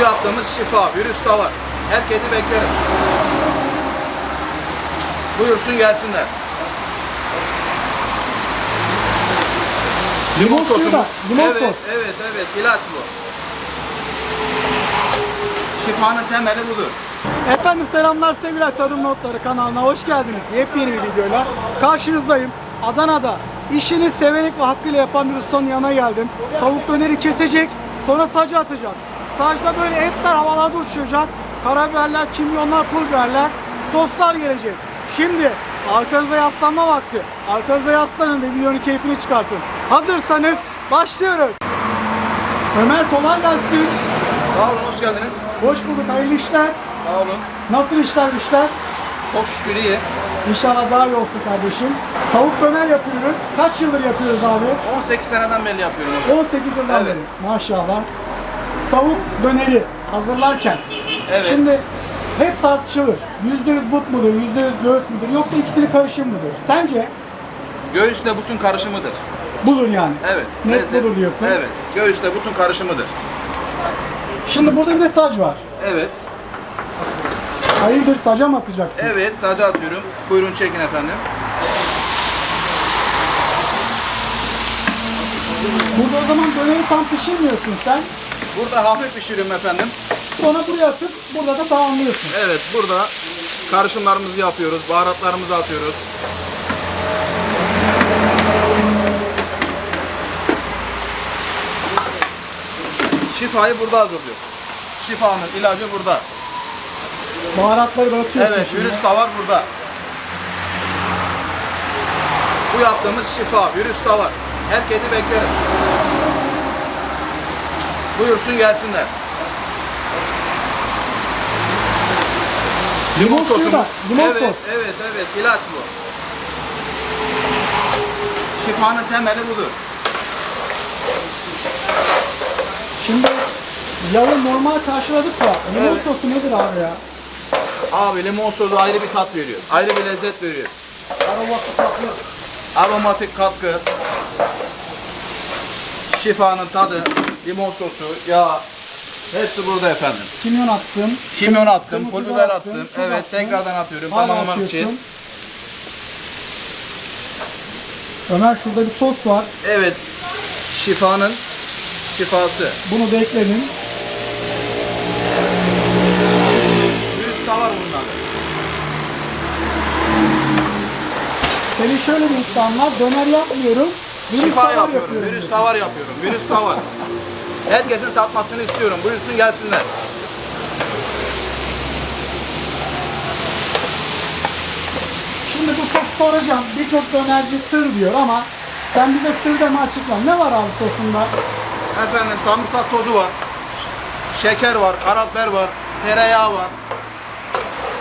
Bu yaptığımız şifa, virüs savar. Herkesi beklerim. Buyursun gelsinler. Limon suyu da, limon evet, sos. evet, evet. ilaç bu. Şifanın temeli budur. Efendim selamlar sevgiler Tadım Notları kanalına hoş geldiniz. Yepyeni bir videoyla karşınızdayım. Adana'da işini severek ve hakkıyla yapan bir ustanın yanına geldim. Tavuk döneri kesecek, sonra sacı atacak. Sacda böyle etler havalarda uçuşacak. Karabiberler, kimyonlar, pul biberler, soslar gelecek. Şimdi arkanıza yaslanma vakti. Arkanıza yaslanın ve videonun keyfini çıkartın. Hazırsanız başlıyoruz. Ömer kolay gelsin. Sağ olun, hoş geldiniz. Hoş bulduk, hayırlı işler. Sağ olun. Nasıl işler güçler? Çok şükür iyi. İnşallah daha iyi olsun kardeşim. Tavuk döner yapıyoruz. Kaç yıldır yapıyoruz abi? 18 seneden beri yapıyorum hocam. 18 yıldan Evet. beri. Maşallah. Tavuk döneri hazırlarken. Evet. Şimdi hep tartışılır. %100 but mudur, %100 göğüs müdür yoksa ikisini karışım mıdır? Sence Göğüsle bütün karışımıdır. budur yani. Evet. Net lezzet- budur diyorsun. Evet. Göğüsle bütün karışımıdır. Şimdi burada bir de sac var. Evet. Hayırdır saca mı atacaksın? Evet, sadece atıyorum. Buyurun çekin efendim. Burada o zaman döneri tam pişirmiyorsun sen. Burada hafif pişiriyorum efendim. Sonra buraya atıp burada da tamamlıyorsun. Evet, burada karışımlarımızı yapıyoruz, baharatlarımızı atıyoruz. Şifayı burada hazırlıyoruz. Şifanın ilacı burada. Baharatları da atıyorsun Evet, virüs savar burada. Bu yaptığımız şifa, virüs savar. Herkesi beklerim. Buyursun gelsinler. Limon suyu da, limon evet, sos. evet, evet, ilaç bu. Şifanın temeli budur. Şimdi yağı normal karşıladık da limon Evet. sosu nedir abi ya? Abi limon sosu ayrı bir tat veriyor. Ayrı bir lezzet veriyor. Aroması tatlı. Aromatik katkı, şifanın tadı, limon sosu, yağ, hepsi burada efendim. Kimyon attım. Kimyon attım, pul biber attım. tuz Evet, attın. tekrardan atıyorum Hala tamamlamak atıyorsun. için. Ömer şurada bir sos var. Evet, şifanın şifası. Bunu da ekledim. Virüs savar bunlar. Senin şöyle bir iddian var. Döner yapmıyorum. Virüs Şifa savar yapıyorum, virüs savar yapıyorum. Virüs savar. Herkesin tatmasını istiyorum. Buyursun gelsinler. Şimdi bu sos soracağım. Birçok dönerci sır diyor ama sen bize sır deme açıkla. Ne var abi sosunda? Efendim sarımsak tozu var. Şeker var, karabiber var, tereyağı var.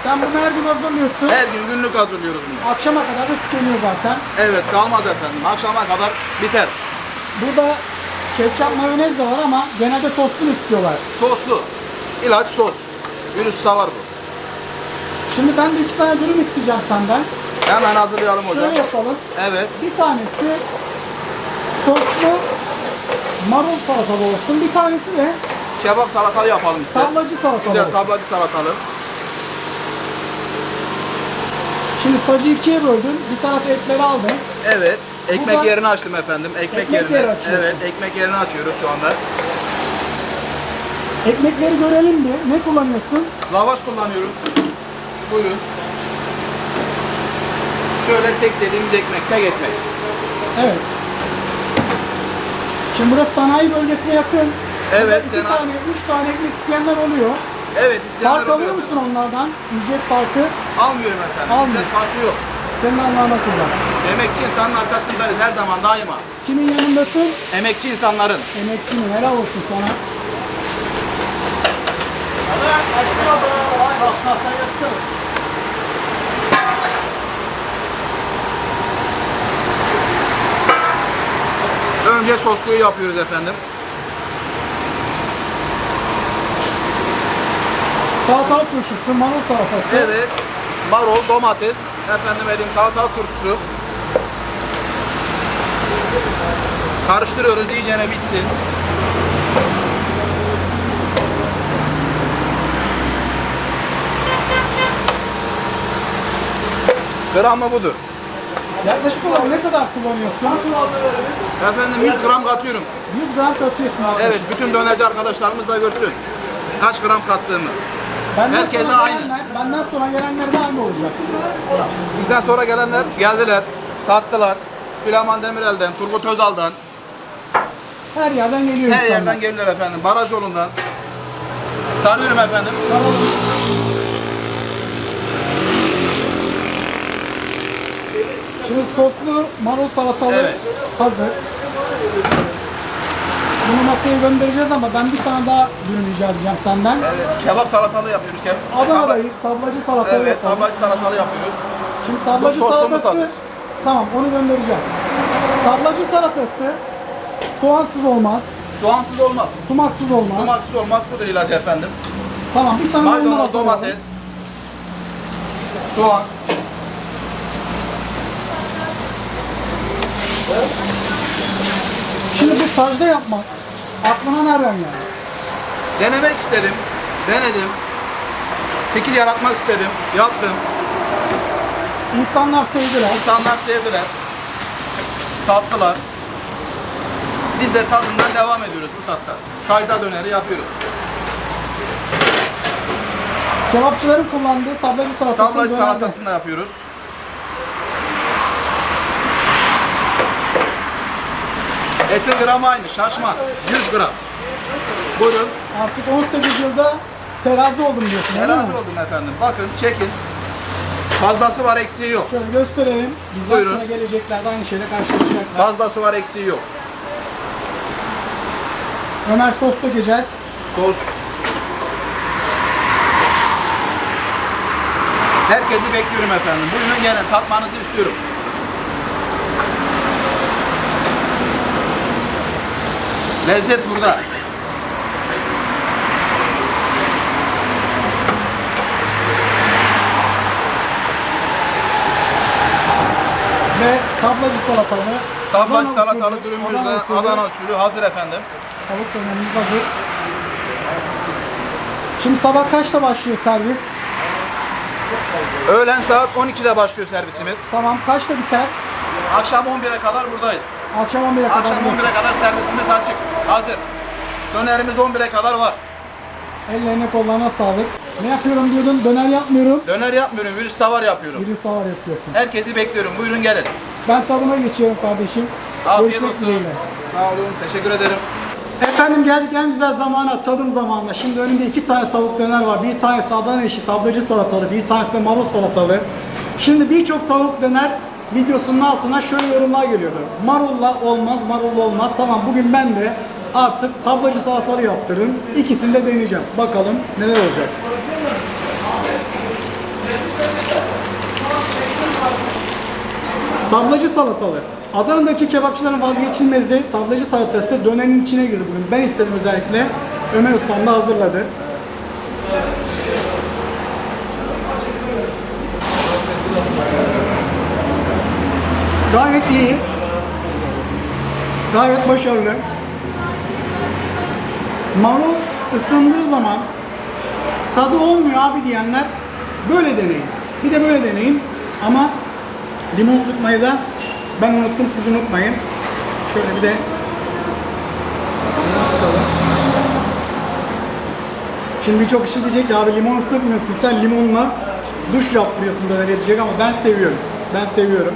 Sen bunu her gün hazırlıyorsun. Her gün günlük hazırlıyoruz bunu. Akşama kadar da tükeniyor zaten. Evet kalmadı efendim. Akşama kadar biter. Burada ketçap mayonez de var ama genelde soslu istiyorlar. Soslu. İlaç sos. Virüs savar bu. Şimdi ben de iki tane dürüm isteyeceğim senden. Hemen hazırlayalım hocam. Şöyle yapalım. Evet. Bir tanesi soslu marul salatalı olsun. Bir tanesi de Kebap salatalı yapalım size. tablacı salatalı Güzel olsun. tablacı salatalı. Şimdi sacı ikiye böldün. Bir taraf etleri aldın. Evet. Ekmek Burada- yerini açtım efendim. Ekmek, Ekmek yerine. yeri evet. Ekmek yerini açıyoruz şu anda. Ekmekleri görelim bir. Ne kullanıyorsun? Lavaş kullanıyorum. Buyurun. Şöyle tek dediğimiz ekmek. Tek ekmek. Evet. Şimdi burası sanayi bölgesine yakın. Evet, Burada iki sena- tane, üç tane ekmek isteyenler oluyor. Evet. isteyenler Fark alıyor musun onlardan? Ücret farkı Almıyorum efendim. Almıyor. Ücret farkı yok. Senin Allah'ına kullan. Emekçi insanın arkasındayız her zaman daima. Kimin yanındasın? Emekçi insanların. Emekçinin helal olsun sana. Önce sosluyu yapıyoruz efendim. Salatalık turşusu, marul salatası. Evet. Marul, domates, Efendim elim salata turşusu. Karıştırıyoruz iyicene bitsin. Gramı budur. Yaklaşık olarak ne kadar kullanıyorsun? Efendim 100 gram katıyorum. 100 gram katıyorsun abi. Evet bütün dönerci arkadaşlarımız da görsün. Kaç gram kattığımı. Benden herkese sonra aynı. Gelenler, benden sonra gelenler de aynı olacak. Sizden sonra gelenler geldiler, tattılar. Süleyman Demirel'den, Turgut Özal'dan, Her yerden geliyor her insanlar. yerden geliyorlar efendim. Baraj yolundan. Sarıyorum efendim. Şimdi soslu marul salatalı Evet. hazır. Bunu masaya göndereceğiz ama ben bir tane daha ürün rica edeceğim senden. Kebap salatalı yapıyoruz. Kebap. Adana'dayız. Tablacı salatalı Evet, yapalım. tablacı salatalı yapıyoruz. Şimdi tablacı Bu salatası tamam onu göndereceğiz. Tablacı salatası soğansız olmaz, Soğansız olmaz. sumaksız olmaz. Domates olmaz. Bu da ilacı efendim. Tamam bir tane ondan Maydanoz, hazırlayalım. domates, soğan. Şimdi bu sacda yapmak aklına nereden geldi? Denemek istedim. Denedim. Fikir yaratmak istedim. Yaptım. İnsanlar sevdiler. İnsanlar sevdiler. Tattılar. Biz de tadından devam ediyoruz bu tatta. Sajda döneri yapıyoruz. Kebapçıların kullandığı tablacı salatasını Tablacı salatasını da yapıyoruz. Etin gramı aynı, şaşmaz. 100 gram. Buyurun. Artık 18 yılda terazi oldum diyorsun Terazi mi? oldum efendim. Bakın, çekin. Fazlası var, eksiği yok. Şöyle gösterelim. Bizden Buyurun. sonra gelecekler de aynı şeyle karşılaşacaklar. Fazlası var, eksiği yok. Ömer sos dökeceğiz. Sos. Herkesi bekliyorum efendim. Buyurun gelin, tatmanızı istiyorum. Lezzet burada. Ve tablacı salatalı. Tablacı salatalı usulü, dürümümüz de Adana usulü hazır efendim. Tavuk dönerimiz hazır. Şimdi sabah kaçta başlıyor servis? Öğlen saat 12'de başlıyor servisimiz. Tamam kaçta biter? Akşam 11'e kadar buradayız. Akşam 11'e kadar. Akşam buradasın. 11'e kadar servisimiz açık. Hazır. Dönerimiz 11'e kadar var. Ellerine kollarına sağlık. Ne yapıyorum diyordun? Döner yapmıyorum. Döner yapmıyorum, virüs savar yapıyorum. Biri savar yapıyorsun. Herkesi bekliyorum. Buyurun gelin. Ben tadıma geçiyorum kardeşim. Afiyet Görüşmek olsun. dileğiyle. Sağ olun. Teşekkür ederim. Efendim geldik en güzel zamana, tadım zamanına. Şimdi önümde iki tane tavuk döner var. Bir tanesi Adana eşi tablacı salatalı, bir tanesi de marul salatalı. Şimdi birçok tavuk döner videosunun altına şöyle yorumlar geliyordu. Marulla olmaz, marulla olmaz. Tamam bugün ben de artık tablacı salatalı yaptırdım. İkisini de deneyeceğim. Bakalım neler olacak. Tablacı salatalı. Adana'daki kebapçıların vazgeçilmezi tablacı salatası dönerin içine girdi bugün. Ben istedim özellikle. Ömer Ustam da hazırladı. Gayet iyi. Gayet başarılı. Marul ısındığı zaman tadı olmuyor abi diyenler böyle deneyin. Bir de böyle deneyin. Ama limon sıkmayı da ben unuttum siz unutmayın. Şöyle bir de. Şimdi birçok kişi diyecek ki abi limon sıkmıyorsun sen limonla duş yapmıyorsun döner diyecek ama ben seviyorum. Ben seviyorum.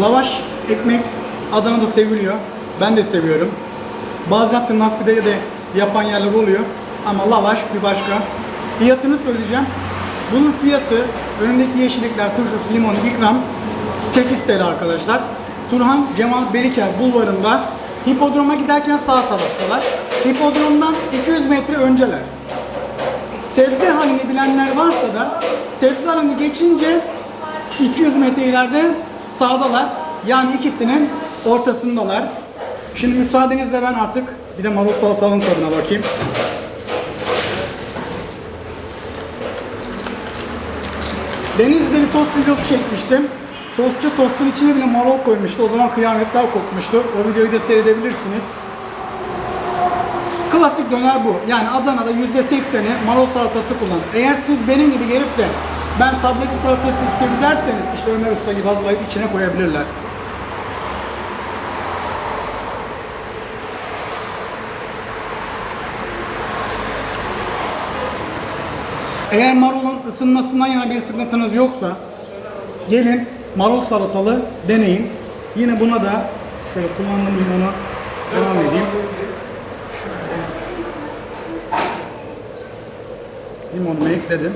Lavaş, ekmek Adana'da seviliyor. Ben de seviyorum. Bazen tırnak pideye de yapan yerler oluyor. Ama lavaş bir başka. Fiyatını söyleyeceğim. Bunun fiyatı önündeki yeşillikler, turşusu, limon, ikram 8 TL arkadaşlar. Turhan Cemal Beriker bulvarında hipodroma giderken sağ taraftalar. Hipodromdan 200 metre önceler. Sebze halini bilenler varsa da sebze halini geçince 200 metre ileride sağdalar. Yani ikisinin ortasındalar. Şimdi müsaadenizle ben artık bir de marul salatalığın tadına bakayım. Denizli bir tost videosu çekmiştim. Tostçu tostun içine bile marul koymuştu. O zaman kıyametler kopmuştu. O videoyu da seyredebilirsiniz. Klasik döner bu. Yani Adana'da %80'i marul salatası kullanır. Eğer siz benim gibi gelip de ben tablaki salatası istiyorum derseniz işte Ömer Usta gibi hazırlayıp içine koyabilirler. Eğer marulun ısınmasından yana bir sıkıntınız yoksa gelin marul salatalı deneyin. Yine buna da şöyle kullandığım limonu devam edeyim. Şöyle limonumu ekledim.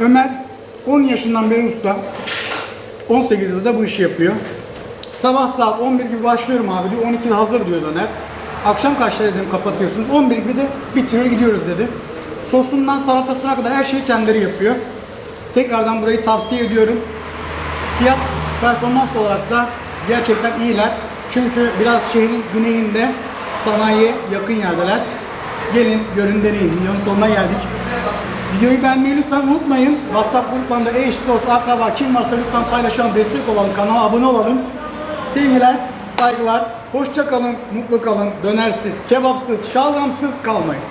Ömer 10 yaşından beri usta. 18 yılda bu işi yapıyor. Sabah saat 11 gibi başlıyorum abi diyor. 12'de hazır diyor döner. Akşam kaçta dedim kapatıyorsunuz. 11 gibi de bitiriyor gidiyoruz dedi. Sosundan salatasına kadar her şeyi kendileri yapıyor. Tekrardan burayı tavsiye ediyorum. Fiyat performans olarak da gerçekten iyiler. Çünkü biraz şehrin güneyinde sanayiye yakın yerdeler. Gelin görün deneyin. Videonun sonuna geldik. Videoyu beğenmeyi lütfen unutmayın. WhatsApp gruplarında eş, dost, akraba kim varsa lütfen paylaşalım, destek olalım, kanala abone olalım. Sevgiler, saygılar, hoşça kalın, mutlu kalın, dönersiz, kebapsız, şalgamsız kalmayın.